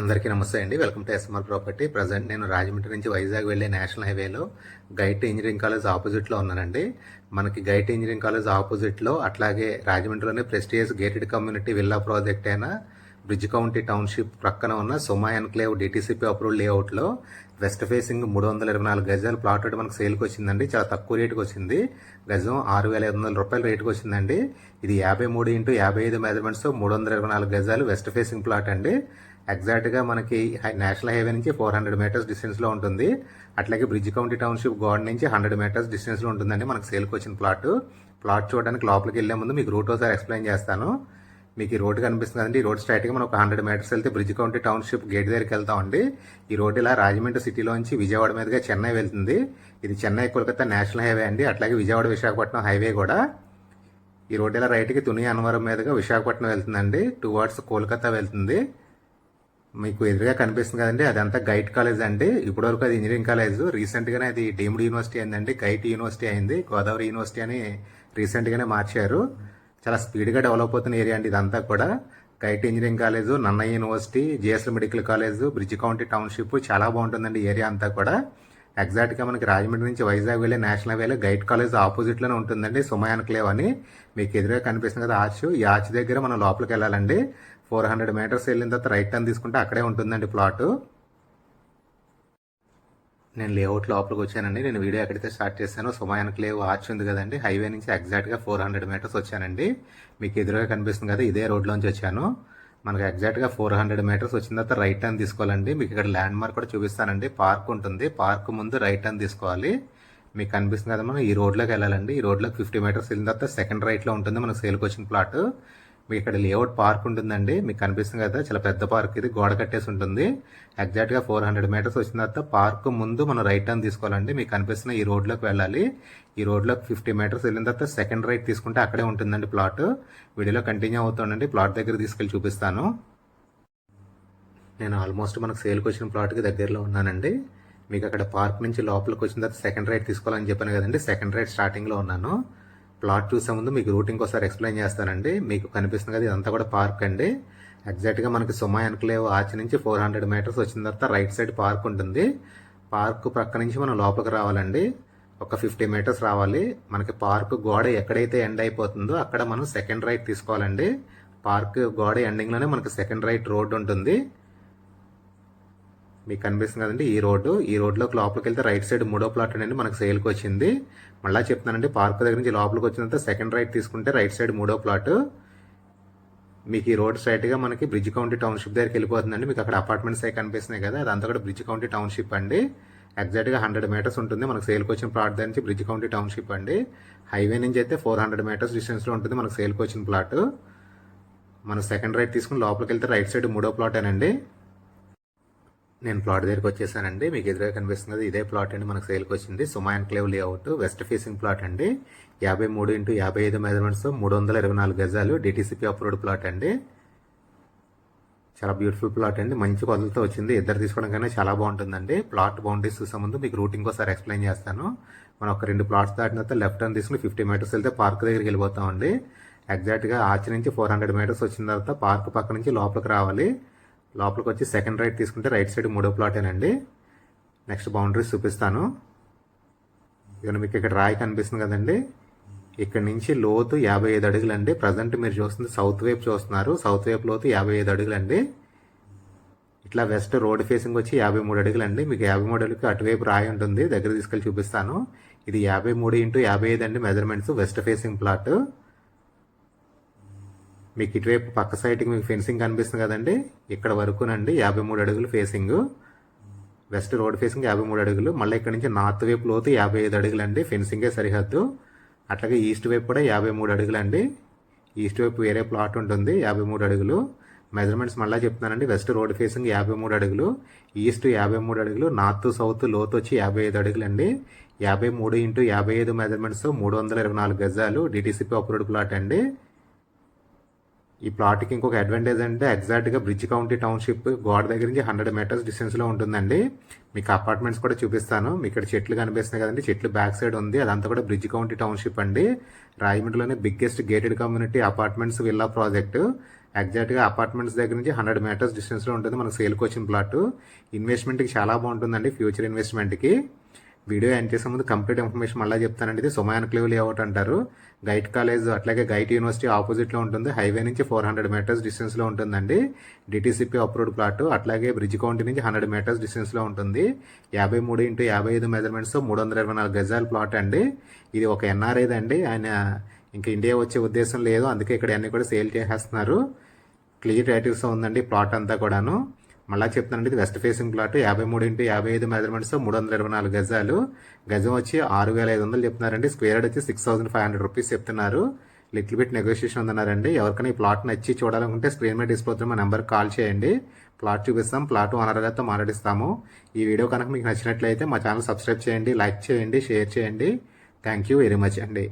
అందరికీ నమస్తే అండి. Welcome to SMR property present నేను రాజమండ్రి నుంచి వైజాగ్ వెళ్ళే నేషనల్ హైవేలో గైట్ ఇంజనీరింగ్ కాలేజ్ ఆపోజిట్లో ఉన్నానండి. మనకి గైట్ ఇంజనీరింగ్ కాలేజ్ ఆపోజిట్లో అట్లాగే రాజమండ్రిలోనే prestigious gated community villa project అయిన బ్రిడ్జ్ కౌంటీ టౌన్షిప్ ప్రక్కన ఉన్న సుమా ఎన్క్లేవ్ డిటీసీపీ అప్రూవ్ లేఅవుట్లో వెస్ట్ ఫేసింగ్ మూడు వందల ఇరవై నాలుగు గజాలు ప్లాట్ ఒకటి మనకు సేల్కి వచ్చిందండి. చాలా తక్కువ రేటుకి వచ్చింది. గజం ఆరు వేల ఐదు వందల రూపాయల రేటుకి వచ్చిందండి. ఇది యాభై మూడు ఇంటూ యాభై ఐదు మెజర్మెంట్స్ మూడు వందల ఇరవై నాలుగు గజాలు వెస్ట్ ఫేసింగ్ ప్లాట్ అండి. ఎగ్జాక్ట్గా మనకి నేషనల్ హైవే నుంచి ఫోర్ హండ్రెడ్ మీటర్స్ డిస్టెన్స్లో ఉంటుంది. అట్లాగే బ్రిడ్జ్ కౌంటీ టౌన్షిప్ గోడ నుంచి హండ్రెడ్ మీటర్స్ డిస్టెన్స్లో ఉంటుందండి మనకు సేల్కి వచ్చిన ప్లాట్. ప్లాట్ చూడడానికి లోపలికి వెళ్ళే ముందు మీకు రూట్ ఒకసారి ఎక్స్ప్లెయిన్ చేస్తాను. మీకు ఈ రోడ్డు కనిపిస్తుంది కదండి. ఈ రోడ్ స్ట్రైట్గా మనం ఒక హండ్రెడ్ మీటర్స్ వెళ్తే బ్రిడ్జ్ కౌంటీ టౌన్షిప్ గేట్ దగ్గరికి వెళ్తామండి. ఈ రోడ్డు ఇలా రాజమండ్రి సిటీలోంచి విజయవాడ మీదుగా చెన్నై వెళ్తుంది. ఇది చెన్నై కోల్కతా నేషనల్ హైవే అండి. అట్లాగే విజయవాడ విశాఖపట్నం హైవే కూడా. ఈ రోడ్డు ఇలా రైట్కి తుని అన్నవరం మీదుగా విశాఖపట్నం వెళ్తుందండి. టూ వర్డ్స్ కోల్కతా వెళ్తుంది. మీకు ఎదురుగా కనిపిస్తుంది కదండి అదంతా గైట్ కాలేజ్ అండి. ఇప్పటివరకు అది ఇంజనీరింగ్ కాలేజ్. రీసెంట్గానే అది డీమ్డ్ యూనివర్సిటీ అయిందండి. గైట్ యూనివర్సిటీ అయింది. గోదావరి యూనివర్సిటీ అని రీసెంట్గానే మార్చారు. చాలా స్పీడ్గా డెవలప్ అవుతున్న ఏరియా అండి ఇదంతా కూడా. GIET engineering college Nannaya university JSL medical college bridge county township చాలా బాగుంటుందండి ఏరియా అంతా కూడా. ఎగ్జాక్ట్గా మనకి రాజమండ్రి నుంచి వైజాగ్ వెళ్ళే నేషనల్ హైవేలో గైట్ కాలేజ్ ఆపోజిట్లోనే ఉంటుందండి. సుమయాన్ క్లేవ్ అని. మీకు ఎదురుగా కనిపిస్తుంది కదా ఆర్చ్. ఈ ఆర్చ్ దగ్గర మనం లోపలికి వెళ్ళాలండి. ఫోర్ హండ్రెడ్ మీటర్స్ వెళ్ళిన తర్వాత రైట్ టర్న్ తీసుకుంటే అక్కడే ఉంటుందండి ప్లాట్. నేను లేఅవుట్ లోపలికి వచ్చానండి. నేను వీడియో ఎక్కడైతే స్టార్ట్ చేశానో. సుమాయానికి లేవు ఆర్చ్ ఉంది కదండి. హైవే నుంచి ఎగ్జాక్ట్గా ఫోర్ హండ్రెడ్ మీటర్స్ వచ్చానండి. మీకు ఎదురుగా కనిపిస్తుంది కదా ఇదే రోడ్లోంచి వచ్చాను. మనకు ఎగ్జాక్ట్గా ఫోర్ హండ్రెడ్ మీటర్స్ వచ్చిన తర్వాత రైట్ టర్న్ తీసుకోవాలండి. మీకు ఇక్కడ ల్యాండ్ మార్క్ కూడా చూపిస్తానండి. పార్క్ ఉంటుంది. పార్క్ ముందు రైట్ టర్న్ తీసుకోవాలి. మీకు కనిపిస్తుంది కదా మనం ఈ రోడ్లోకి వెళ్ళాలండి. ఈ రోడ్లోకి ఫిఫ్టీ మీటర్స్ వెళ్ళిన తర్వాత సెకండ్ రైట్లో ఉంటుంది మనకు సేల్కి వచ్చిన ప్లాట్. మీకు ఇక్కడ లేఅవుట్ పార్క్ ఉంటుందండి. మీకు కనిపిస్తుంది కదా చాలా పెద్ద పార్క్ ఇది. గోడ కట్టేసి ఉంటుంది. ఎగ్జాక్ట్గా ఫోర్ హండ్రెడ్ మీటర్స్ వచ్చిన తర్వాత పార్క్ ముందు మనం రైట్ టర్న్ తీసుకోవాలండి. మీకు కనిపిస్తున్న ఈ రోడ్లోకి వెళ్ళాలి. ఈ రోడ్లోకి ఫిఫ్టీ మీటర్స్ వెళ్ళిన తర్వాత సెకండ్ రైట్ తీసుకుంటే అక్కడే ఉంటుందండి ప్లాట్ వీడియోలో కంటిన్యూ అవుతుండండి ప్లాట్ దగ్గర తీసుకెళ్ళి చూపిస్తాను. నేను ఆల్మోస్ట్ మనకు సేల్కి వచ్చిన ప్లాట్కి దగ్గరలో ఉన్నానండి. మీకు అక్కడ పార్క్ నుంచి లోపలికి వచ్చిన తర్వాత సెకండ్ రైట్ తీసుకోవాలని చెప్పాను కదండి. సెకండ్ రైట్ స్టార్టింగ్లో ఉన్నాను. ప్లాట్ చూసే ముందు మీకు రూట్ ఇంకోసారి ఎక్స్ప్లెయిన్ చేస్తానండి. మీకు కనిపిస్తుంది కదా ఇదంతా కూడా పార్క్ అండి. ఎగ్జాక్ట్గా మనకి సుమా ఎన్క్లేవ్ ఆర్చ్ నుంచి ఫోర్ హండ్రెడ్ మీటర్స్ వచ్చిన తర్వాత రైట్ సైడ్ పార్క్ ఉంటుంది. పార్క్ ప్రక్క నుంచి మనం లోపలికి రావాలండి. ఒక ఫిఫ్టీ మీటర్స్ రావాలి. మనకి పార్క్ గోడ ఎక్కడైతే ఎండ్ అయిపోతుందో అక్కడ మనం సెకండ్ రైట్ తీసుకోవాలండి. పార్క్ గోడ ఎండింగ్లోనే మనకి సెకండ్ రైట్ రోడ్ ఉంటుంది. మీకు కనిపిస్తుంది కదండి ఈ రోడ్డు. ఈ రోడ్లోకి లోపలికి వెళ్తే రైట్ సైడ్ మూడో ప్లాట్ అనేది మనకు సేల్కి వచ్చింది. మళ్ళీ చెప్తున్నానండి పార్క్ దగ్గర నుంచి లోపలికి వచ్చినంత సెకండ్ రైట్ తీసుకుంటే రైట్ సైడ్ మూడో ప్లాట్ మీకు ఈ రోడ్ స్ట్రైట్గా మనకి బ్రిడ్జ్ కౌంటీ టౌన్షిప్ దగ్గరికి వెళ్ళిపోతుందండి. మీకు అక్కడ అపార్ట్మెంట్స్ అవి కనిపిస్తున్నాయి కదా అదంతా కూడా బ్రిడ్జ్ కౌంటీ టౌన్షిప్ అండి. ఎగ్జాక్ట్గా హండ్రెడ్ మీటర్స్ ఉంటుంది. మనకు సేల్కి వచ్చిన ప్లాట్ దగ్గర నుంచి బ్రిడ్జ్ కౌంటీ టౌన్షిప్ అండి. హైవే నుంచి అయితే ఫోర్ హండ్రెడ్ మీటర్స్ డిస్టెన్స్లో ఉంటుంది మనకు సేల్కి వచ్చిన ప్లాట్ మనం సెకండ్ రైట్ తీసుకుని లోపలికి వెళ్తే రైట్ సైడ్ మూడో ప్లాట్ అండి నేను ప్లాట్ దగ్గరికి వచ్చేసానండి. మీకు ఎదురుగా కనిపిస్తుంది ఇదే ప్లాట్ అండి. మనకు సేల్కి వచ్చింది. Suma enclave layout west facing plot అండి. యాభై మూడు ఇంటూ యాభై ఐదు మెజర్మెంట్స్ మూడు వందల ఇరవై నాలుగు గజాలు డిటీసీపీ అప్రూవ్డ్ ప్లాట్ అండి. చాలా బ్యూటిఫుల్ ప్లాట్ అండి. మంచి కొలతలతో వచ్చింది. ఇద్దరు తీసుకోవడం కన్నా చాలా బాగుంటుందండి. ప్లాట్ బౌండరీస్ చూసే ముందు మీకు రూట్ ఇంకోసారి ఎక్స్ప్లెయిన్ చేస్తాను. మనం ఒక రెండు ప్లాట్స్ దాటిన తర్వాత లెఫ్ట్ అని తీసుకుని ఫిఫ్టీ మీటర్స్ వెళ్తే పార్క్ దగ్గరికి వెళ్ళిపోతామండి. ఎగ్జాక్ట్గా ఆర్చి నుంచి ఫోర్ హండ్రెడ్ మీటర్స్ వచ్చిన తర్వాత పార్క్ పక్క నుంచి లోపలికి రావాలి. లోపలికి వచ్చి సెకండ్ రైట్ తీసుకుంటే రైట్ సైడ్ మూడో ప్లాటేనండి. నెక్స్ట్ బౌండరీస్ చూపిస్తాను. ఇక్కడ మీకు ఇక్కడ రాయి కనిపిస్తుంది కదండి. ఇక్కడ నుంచి లోతు యాభై ఐదు అడుగులండి. ప్రజెంట్ మీరు చూస్తుంది సౌత్ వైపు చూస్తున్నారు. సౌత్ వైపు లోతు యాభై ఐదు అడుగులండి. ఇట్లా వెస్ట్ రోడ్ ఫేసింగ్ వచ్చి యాభై మూడు అడుగులండి. మీకు యాభై మూడు అడుగులకి అటువైపు రాయి ఉంటుంది. దగ్గర తీసుకెళ్ళి చూపిస్తాను. ఇది యాభై మూడు ఇంటూ యాభై ఐదు అండి మెజర్మెంట్స్. వెస్ట్ ఫేసింగ్ ప్లాట్ మీకు ఇటువైపు పక్క సైడ్కి మీకు ఫెన్సింగ్ కనిపిస్తుంది కదండి. ఇక్కడ వరకునండి యాభై మూడు అడుగులు ఫేసింగ్ వెస్ట్ రోడ్ ఫేసింగ్ యాభై మూడు అడుగులు. మళ్ళీ ఇక్కడ నుంచి నార్త్ వైపు లోతు యాభై ఐదు అడుగులు అండి ఫెన్సింగే సరిహద్దు. అట్లాగే ఈస్ట్ వైపు కూడా యాభై మూడు అడుగులు అండి ఈస్ట్ వైపు వేరే ప్లాట్ ఉంటుంది యాభై మూడు అడుగులు. మెజర్మెంట్స్ మళ్ళీ చెప్తున్నానండి. వెస్ట్ రోడ్ ఫేసింగ్ యాభై మూడు అడుగులు. ఈస్ట్ యాభై మూడు అడుగులు. నార్త్ సౌత్ లోతు వచ్చి యాభై ఐదు అడుగులు అండి యాభై మూడు ఇంటూ యాభై ఐదు మెజర్మెంట్స్ మూడు వందల ఇరవై నాలుగు గజాలు. డిటీసీపీ అప్రూవ్డ్ ప్లాట్ అండి. ఈ ప్లాట్కి ఇంకొక అడ్వాంటేజ్ అంటే ఎగ్జాక్ట్గా బ్రిడ్జ్ కౌంటీ టౌన్షిప్ గోడ దగ్గర నుంచి హండ్రెడ్ మీటర్స్ డిస్టెన్స్లో ఉంటుందండి. మీకు అపార్ట్మెంట్స్ కూడా చూపిస్తాను. మీకు ఇక్కడ చెట్లు కనిపిస్తున్నాయి కదండి. చెట్లు బ్యాక్ సైడ్ ఉంది. అదంతా కూడా బ్రిడ్జ్ కౌంటీ టౌన్షిప్ అండి. రాయమండ్రిలోనే biggest gated community apartments villa project ఎగ్జాక్ట్గా అపార్ట్మెంట్స్ దగ్గర నుంచి హండ్రెడ్ మీటర్స్ డిస్టెన్స్లో ఉంటుంది. మనకు సేల్కి వచ్చిన ప్లాట్ ఇన్వెస్ట్మెంట్కి చాలా బాగుంటుందండి. ఫ్యూచర్ ఇన్వెస్ట్మెంట్కి వీడియో ఎండ్ చేసే ముందు కంప్లీట్ ఇన్ఫర్మేషన్ మళ్ళీ చెప్తానండి. ఇది సుమాయన్ క్లివ్ లేఅవుట్ అంటారు. గైట్ కాలేజ్ అట్లాగే గైట్ యూనివర్సిటీ ఆపోజిట్లో ఉంటుంది. హైవే నుంచి ఫోర్ హండ్రెడ్ మీటర్స్ డిస్టెన్స్లో ఉంటుందండి. డిటీసీపీ అప్రూవ్డ్ ప్లాట్ అట్లాగే బ్రిడ్జ్ కౌంటీ నుంచి హండ్రెడ్ మీటర్స్ డిస్టెన్స్లో ఉంటుంది. యాభై మూడు ఇంటూ యాభై ఐదు మెజర్మెంట్స్ మూడు వందల ఇరవై నాలుగు గజాల ప్లాట్ అండి. ఇది ఒక ఎన్ఆర్ఐదండి ఆయన ఇంకా ఇండియా వచ్చే ఉద్దేశం లేదు. అందుకే ఇక్కడ అన్ని కూడా సేల్ చేసేస్తున్నారు. క్లియర్ టైటిల్స్ ఉందండి ప్లాట్ అంతా కూడాను. మళ్ళీ చెప్తున్నానండి ఇది వెస్ట్ ఫేసింగ్ ప్లాట్ యాభై మూడు ఇంటూ యాభై ఐదు మెజర్మెంట్స్ మూడు వందల ఇరవై నాలుగు గజాలు. గజం వచ్చి ఆరు వేల ఐదు వందలు చెప్తున్నారండి. స్క్వేర్ వచ్చి six thousand five hundred rupees చెప్తున్నారు. లిటిల్ బిట్ నెగోషియేషన్ ఉందన్నారండి. ఎవరికైనా ఈ ప్లాట్ నచ్చి చూడాలనుకుంటే స్క్రీన్ మీద డిస్ప్లే అవుతున్న మా నెంబర్కి కాల్ చేయండి. ప్లాట్ చూపిస్తాం. ప్లాట్ ఓనర్ గారితో మాట్లాడిస్తాము. ఈ వీడియో కనుక మీకు నచ్చినట్లయితే మా ఛానల్ సబ్స్క్రైబ్ చేయండి లైక్ చేయండి షేర్ చేయండి. థ్యాంక్ యూ వెరీ మచ్ అండి.